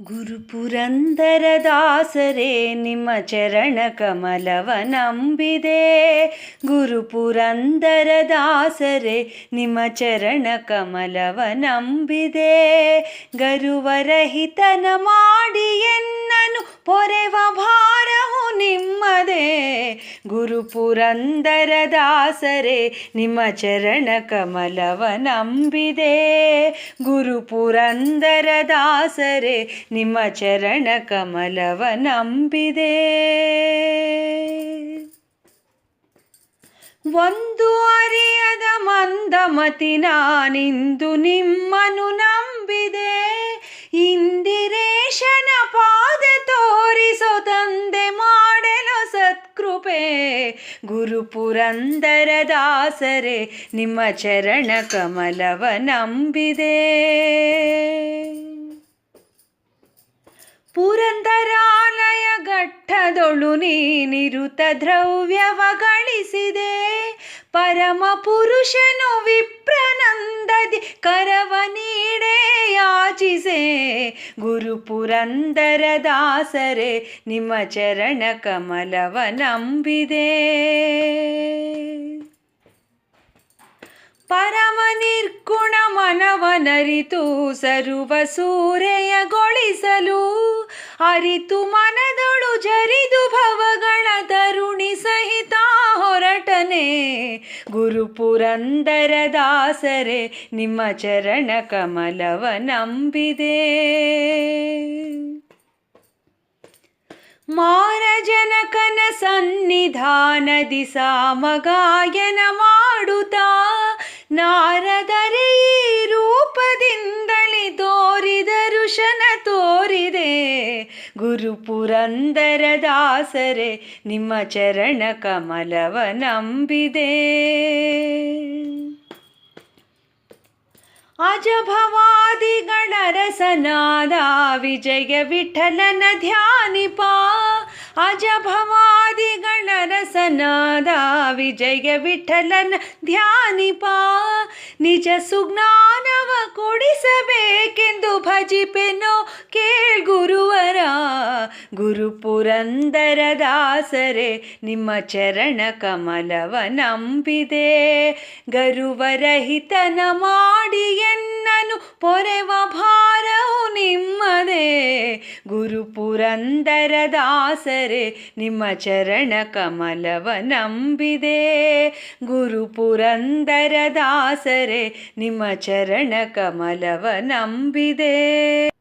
ಗುರುಪುರಂದರದಾಸರೇ ನಿಮ್ಮ ಚರಣ ಕಮಲವ ನಂಬಿದೆ ಗುರುಪುರಂದರದಾಸರೇ ನಿಮ್ಮ ಚರಣ ಕಮಲವ ನಂಬಿದೆ ಗರುವರಹಿತನ ಮಾಡಿ ಗುರುಪುರಂದರದಾಸರೇ, ನಿಮ್ಮ ಚರಣ ಕಮಲವ ನಂಬಿದೆ ಗುರುಪುರಂದರದಾಸರೇ, ನಿಮ್ಮ ಚರಣ ಕಮಲವ ನಂಬಿದೆ ಒಂದು ಅರಿಯದ ಮಂದಮತಿ ನಾನಿಂದು ನಿಮ್ಮನು ನಂಬಿದೆ. ಗುರುಪುರಂದರ ದಾಸರೇ, ನಿಮ್ಮ ಚರಣ ಕಮಲವ ನಂಬಿದೆ. ಪುರಂದರಾಲಯ ಘಟ್ಟದೊಳು ನೀನಿರುತ ದ್ರವ್ಯವ ಗಳಿಸಿದೆ. ಪರಮ ಪುರುಷನು ವಿಪ್ರನಂದದಿ, ಕರವ ನೀಡೇ ಯಾಚಿಸೆ. ಗುರುಪುರಂದರ ದಾಸರೇ ನಿಮ್ಮ ಚರಣ ಕಮಲವ ನಂಬಿದೆ. ಪರಮ ನಿರ್ಗುಣ ಮನವನರಿತು ಸರ್ವ ಸೂರೆಯಗೊಳಿಸಲು, ಅರಿತು ಮನದೊಳು ಜರಿದು ಭವಗಳ ತರುಣಿ ಸಹಿತ ಹೊರಟನೆ ಗುರುಪುರಂದರ ದಾಸರೇ ನಿಮ್ಮ ಚರಣ ಕಮಲವ ನಂಬಿದೆ. ಮಾರಜನಕನ ಸನ್ನಿಧಾನದಿ ಸಾಮಗಾಯನ ಮಾಡುತ್ತಾ ನಾರದರೇ ರೂಪದಿಂದ ತೋರಿದೆ ಗುರುಪುರಂದರ ದಾಸರೆ, ನಿಮ್ಮ ಚರಣ ಕಮಲವ ನಂಬಿದೆ. ಅಜಭವಾದಿ ಗಣರಸನಾದ ವಿಜಯ ವಿಠಲನ ಧ್ಯಾನಿಪ. ಅಜಭವಾದಿ ಗಣರಸನಾದ ವಿಜಯ ವಿಠಲನ ಧ್ಯಾನಿಪ. ನಿಜ ಸುಜ್ಞಾನವ ಕೊಡಿಸಬೇಕೆಂದು ಭಜಿಪೆನೋ ಕೇಳ್ ಗುರುವರ ಪುರಂದರ ದಾಸರೇ, ನಿಮ್ಮ ಚರಣ ಕಮಲವ ನಂಬಿದೆ. ಗರುವರಹಿತನ ಮಾಡಿ ಎನ್ನನು, ಪೊರೆವ ಭಾರವು ನಿಮ್ಮದೇ. ಗುರು ಪುರಂದರ ದಾಸರೇ, ನಿಮ್ಮ ಚರಣ ಕಮಲವ ನಂಬಿದೆ. ಗುರು ಪುರಂದರ ದಾಸರೇ, ನಿಮ್ಮ ಚರಣ ಕಮಲವ ನಂಬಿದೆ.